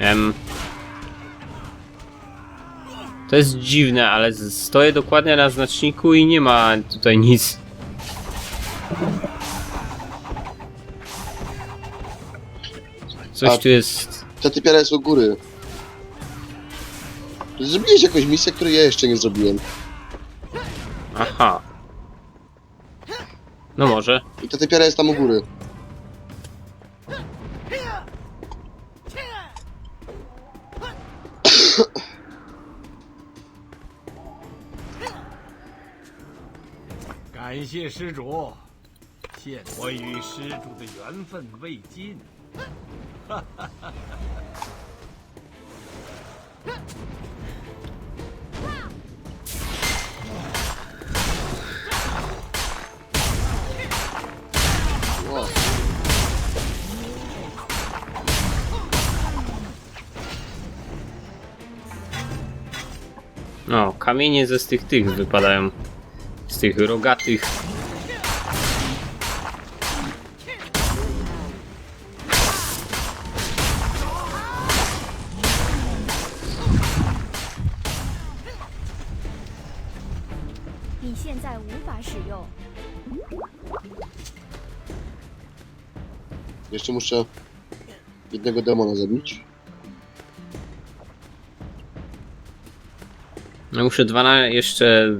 Em. To jest dziwne, ale stoję dokładnie na znaczniku i nie ma tutaj nic. Coś A- tu jest. Ta typiara jest u góry. Zrobiłeś jakąś misję, której ja jeszcze nie zrobiłem. Aha. No może. I ta typiara jest tam u góry. 感谢施主，现我与施主的缘分未尽。O, No, kamienie ze z tych tych wypadają. tych rogatych. Jeszcze muszę jednego demona zabić. No muszę 12 jeszcze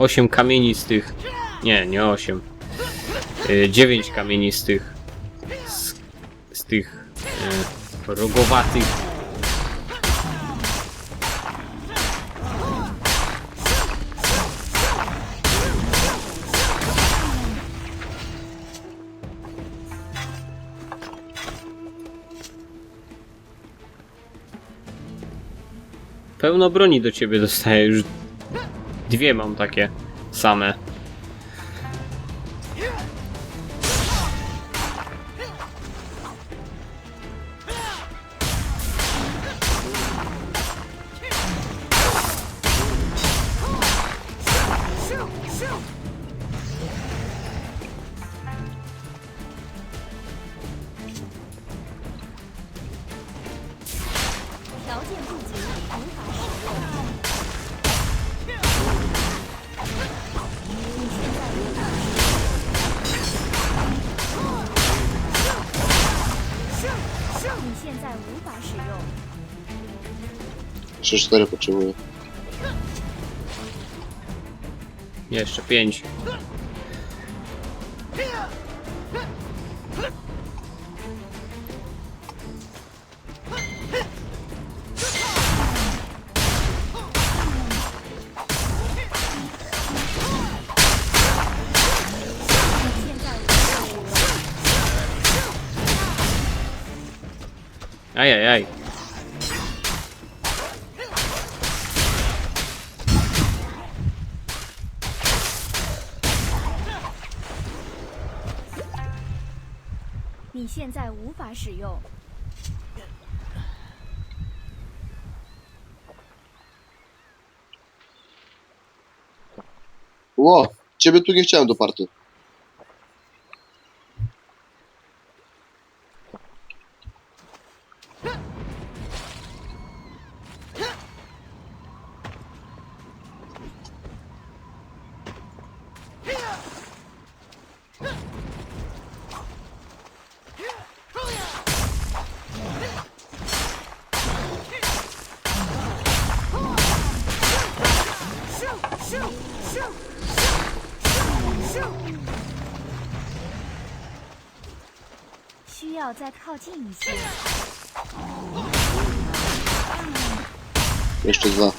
8 kamieni z tych. Nie, nie 8. 9 kamieni z tych. Z, z tych y, rogowatych. Pełno broni do ciebie dostaję już. Dwie mam takie same. “ Jeszcze cztery potrzebuję. Jeszcze pięć. Ajajaj. Aj, aj. 现在无法使用。 Ło! Ciebie tu nie chciałem do party. “ 需要再靠近一些。别出声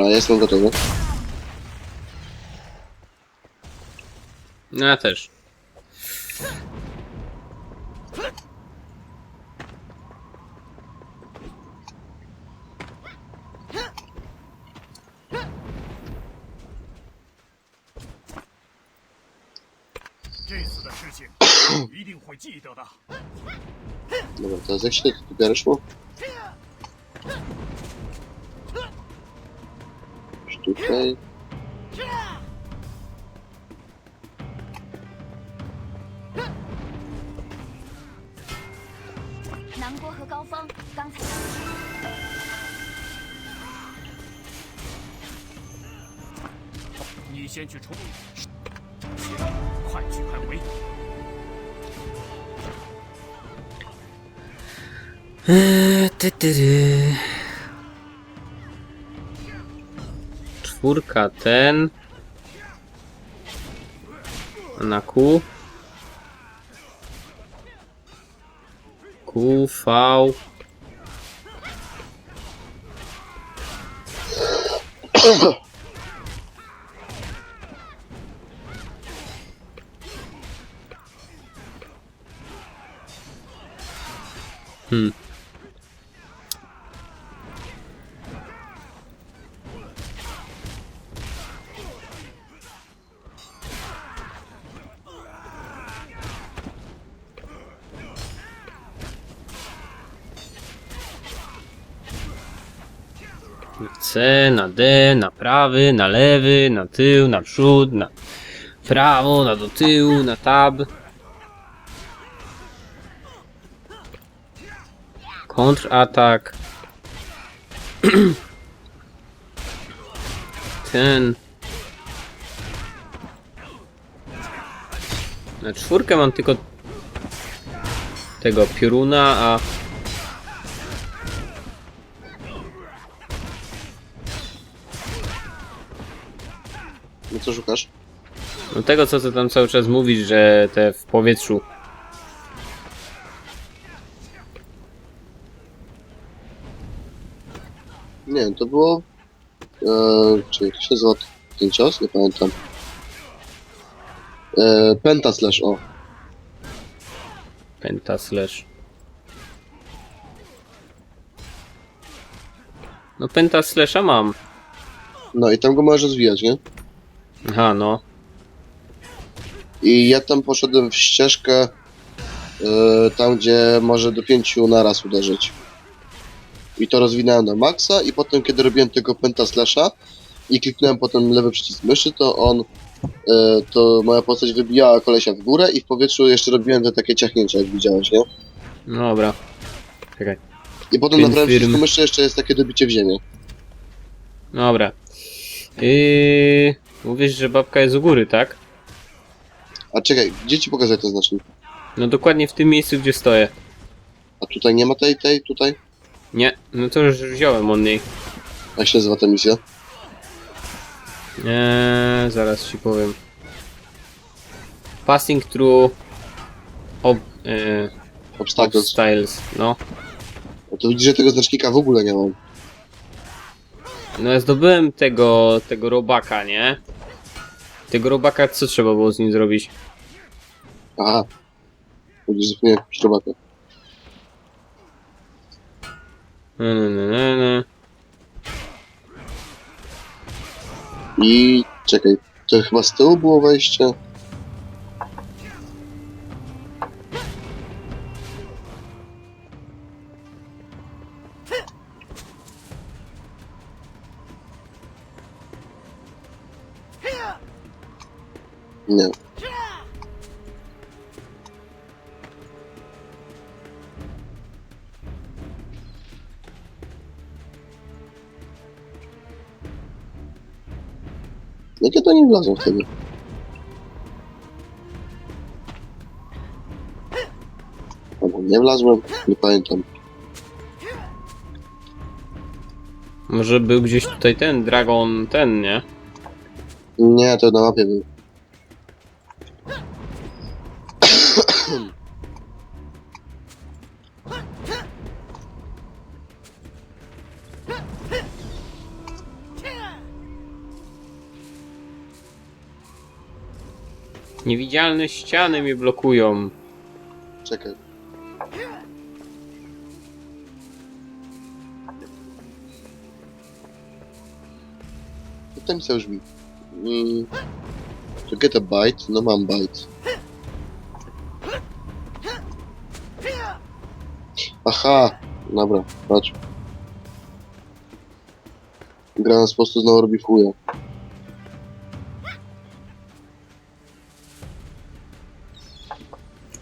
Dobra, jestem gotowy. No ja też. Dobra, teraz jak się to szło? Już Tutaj. 南郭和高峰刚才你先去冲，快去快回。Ty, ty, ty. Czwórka ten. Na Q. Q, V. Hmm. C, na D, na prawy, na lewy, na tył, na przód, na prawo, na do tyłu, na tab. Kontratak. Ten. Na czwórkę mam tylko tego pioruna, a co szukasz? No tego, co ty tam cały czas mówisz, że te w powietrzu. Nie to było... E, czy się nazywa ten cios? Nie pamiętam. E, Penta slash, o. Penta slash. No penta slasha mam. No i tam go możesz rozwijać, nie? Aha, no. I ja tam poszedłem w ścieżkę e, tam, gdzie może do pięciu naraz uderzyć. I to rozwinąłem na maksa i potem, kiedy robiłem tego penta slasha i kliknąłem potem lewy przycisk myszy, to on, e, to moja postać wybijała kolesia w górę i w powietrzu jeszcze robiłem te takie ciachnięcia, jak widziałeś, nie? No dobra. Czekaj. I potem Pin na prawym firm. przycisku myszy jeszcze jest takie dobicie w ziemię. Dobra. Yy, mówisz, że babka jest u góry, tak? A czekaj, gdzie ci pokazać ten znacznik? No dokładnie w tym miejscu, gdzie stoję. A tutaj nie ma tej, tej, tutaj? Nie, no to już wziąłem od niej. Jak się nazywa ta misja? Eee, zaraz ci powiem. Eee, Passing through ob, e, Obstacles. styles, no. No to widzisz, że tego znacznika w ogóle nie mam. No ja zdobyłem tego, tego robaka, nie? Tego robaka, co trzeba było z nim zrobić? Aha. Widzisz, że nie jakiś robaka. Ne, ne, ne, ne, ne. I czekaj, to chyba z tyłu było wejście? Nie. Jak ja to nie wlazłem wtedy? Albo nie wlazłem? Nie pamiętam. Może był gdzieś tutaj ten dragon, ten, nie? Nie, to na mapie był. Niewidzialne ściany mnie blokują. Czekaj. Co tam się brzmi? To get a bite? No mam bite. Aha! Dobra, patrz. Gra nas po prostu znowu robi.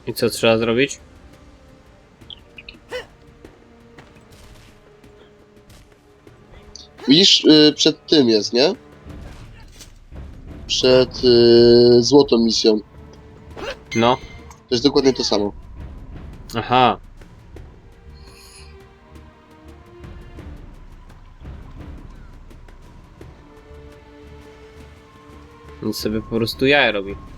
I co trzeba zrobić? Widzisz, y, przed tym jest, nie? Przed y, złotą misją. No. To jest dokładnie to samo. Aha. Nic sobie po prostu jaja robi. “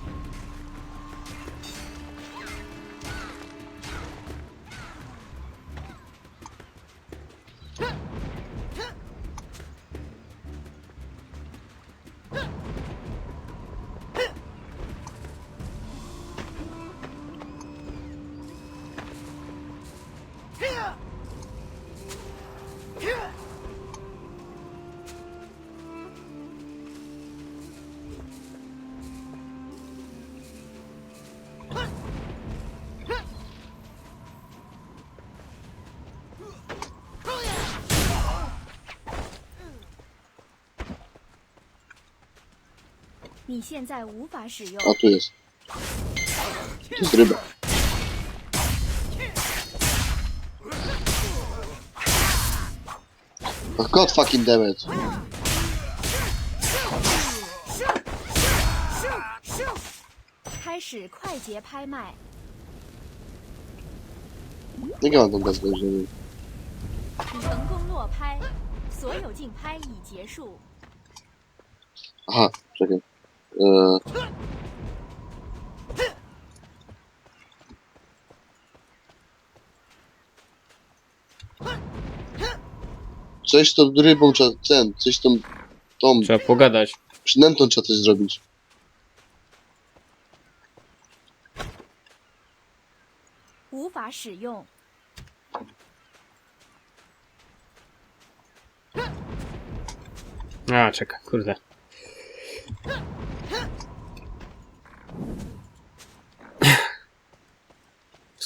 你现在无法使用 A tu jest. To jest ryba. Oh god fucking damn it. 开始快捷拍卖， Nie mam tą gazę, żeby... 你成功落拍，所有竞拍已结束。 Aha, czekaj. Eee... Coś to rybą trzeba, ten, coś tą, tą Trzeba pogadać. przynętą trzeba coś zrobić. 无法使用， A, czekaj, kurde.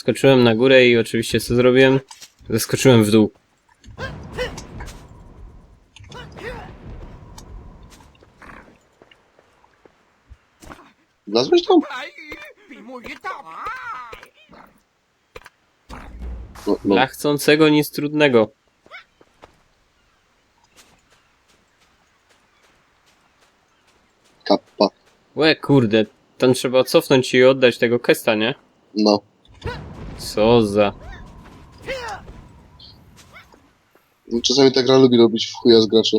Skoczyłem na górę i oczywiście co zrobiłem? Zeskoczyłem w dół. Nazwiesz tam? No, no. Dla chcącego nic trudnego. Kappa. Łe, kurde, tam trzeba cofnąć i oddać tego kesta, nie? No. Co za... Czasami ta gra lubi robić w chuja z graczy.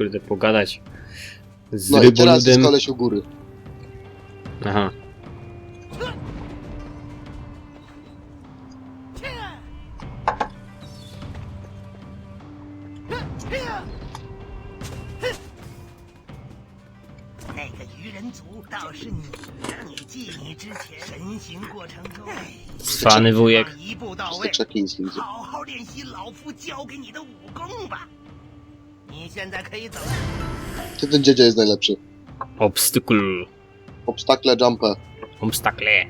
Kurde, pogadać. Z No i teraz jest ryboludem. koleś u góry. Aha. “那个愚人族倒是你，你继你之前神行过程中， Cwany wujek. 放一步到 Przez 位 te，czeki nic nie widzę. 好好练习老夫教给你的武功吧。 你现在可以走。 Ty ten dziedzia jest najlepszy. Obstacle. Obstacle jumper. Obstacle.